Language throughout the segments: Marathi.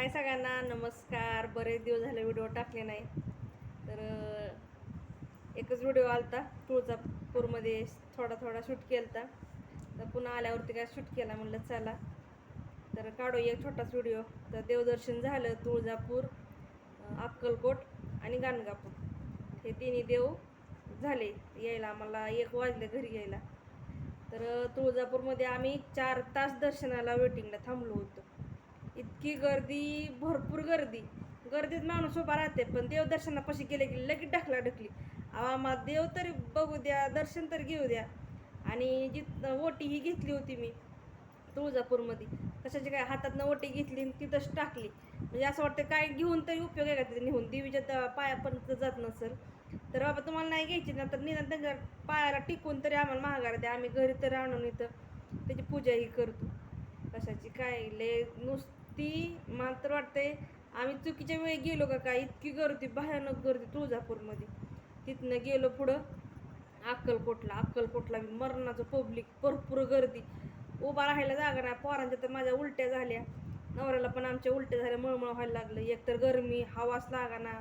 हाय सगळ्यांना नमस्कार. बरेच दिवस झाले व्हिडिओ टाकले नाही. तर एकच व्हिडिओ आलता तुळजापूरमध्ये थोडा थोडा शूट केलता. तर पुन्हा आल्यावरती काय शूट केला म्हणलं चला. तर काढू एक छोटाच व्हिडिओ. तर देवदर्शन झालं तुळजापूर अक्कलकोट आणि गाणगापूर. हे तिन्ही देव झाले यायला. मला एक वाजले घरी यायला. तर तुळजापूरमध्ये आम्ही चार तास दर्शनाला वेटिंगला थांबलो होतो. इतकी गर्दी भरपूर गर्दी. गर्दीत माणूस उभा राहते पण देवदर्शनापाशी गेले की लगेच ढकला ढकली. आम्हा देव तरी बघू द्या दर्शन तरी घेऊ द्या. आणि जिथ ओटी ही घेतली होती मी तुळजापूरमध्ये कशाची काय हातातनं ओटी घेतली आणि तिथंच टाकली. म्हणजे असं वाटतं काय घेऊन तरी उपयोग आहे का तिथे निघून देवीच्या तर पायापर्यंत जात नसेल. तर बाबा तुम्हाला नाही घ्यायची ना तर निदान त्यांच्या पायाला टिकून तरी आम्हाला महागार द्या. आम्ही घरी तर आणून इथं. त्याची पूजाही करतो. कशाची काय लय नुसतं ती मला तर वाटतंय आम्ही चुकीच्या वेळी गेलो का काय? इतकी गर्दी भयानक गर्दी तुळजापूरमध्ये. तिथनं गेलो पुढं अक्कलकोटला. अक्कलकोटला मरणाचं पब्लिक भरपूर गर्दी. उभा राहायला जागा नाही. पोरांच्या तर माझ्या उलट्या झाल्या. नवऱ्याला पण आमच्या उलट्या झाल्या मळमळ व्हायला लागलं. एकतर गरमी हवाच लागाना.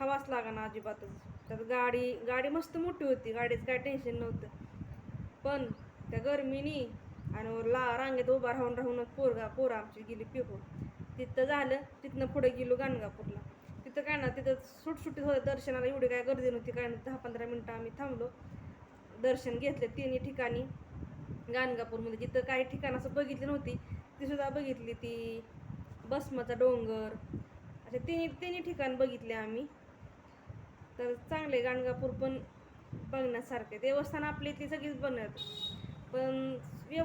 हवाच लागाना अजिबातच. त्यात गाडी गाडी मस्त मोठी होती. गाडीचं काय टेन्शन नव्हतं. पण त्या गरमीनी आणि वर रांगेत उभा राहून राहूनच पोरगा पोरं आमची गेली पिकून तिथं झालं तिथनं पुढे गेलो गाणगापूरला. तिथं काय ना तिथं सुटसुटीत होतं दर्शनाला एवढी काय गर्दी नव्हती काय दहा पंधरा मिनटं आम्ही थांबलो. दर्शन घेतलं तिन्ही ठिकाणी गाणगापूरमध्ये. जिथं काही ठिकाण असं बघितली नव्हती ती सुद्धा बघितली ती भस्माचा डोंगर. असे तिन्ही तिन्ही ठिकाण बघितले आम्ही. तर चांगले गाणगापूर पण बघण्यासारखे. देवस्थान आपली इथली सगळीच बनत. पण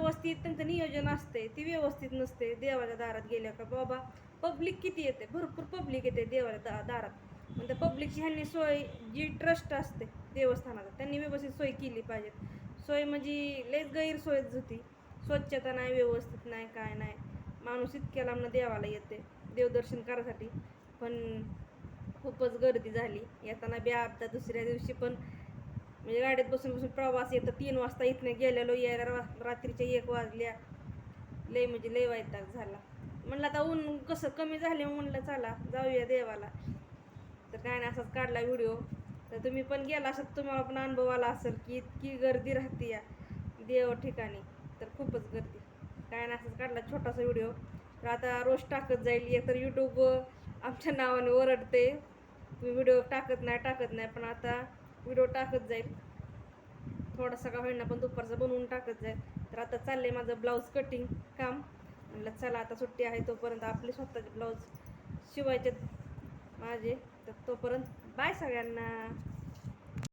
व्यवस्थित त्यांचं नियोजन असते ती व्यवस्थित नसते देवाच्या दारात गेल्या का बाबा पब्लिक किती येते? भरपूर पब्लिक येते देवाच्या दा दारात. पण त्या पब्लिकची ह्यांनी सोय जी ट्रस्ट असते देवस्थानाचा त्यांनी व्यवस्थित सोय केली पाहिजे. सोय म्हणजे लयच गैरसोयच होती. स्वच्छता नाही व्यवस्थित नाही काय नाही. माणूस इतक्या लांबनं देवाला येते देवदर्शन करायसाठी. पण खूपच गर्दी झाली. येताना बी आता दुसऱ्या दिवशी पण म्हणजे गाडीत बसून बसून प्रवास येतं. तीन वाजता इथनं गेलेलो यायला रा- रात्रीच्या एक वाजल्या. लय म्हणजे लय वैताग झाला. म्हणलं आता ऊन कसं कमी झाले म्हणलं चला जाऊया देवाला. तर काय नाही असाच काढला व्हिडिओ. तर तुम्ही पण गेला असत तुम्हाला पण अनुभव आला असेल की इतकी गर्दी राहते या देव ठिकाणी. तर खूपच गर्दी. काय नाही असंच काढला छोटासा व्हिडिओ. तर आता रोज टाकत जाईल. एक तर यूट्यूब आमच्या नावाने ओरडते. तुम्ही व्हिडिओ टाकत नाही टाकत नाही. पण आता व्हिडिओ टाकत जाईल. थोडासा का होईना पण दुपारचं बनवून टाकत जाईल. तर आता चाललंय माझं ब्लाऊज कटिंग काम. म्हणलं चला आता सुट्टी आहे तोपर्यंत आपले स्वतःचे ब्लाऊज शिवायचे माझे. तर तोपर्यंत बाय सगळ्यांना.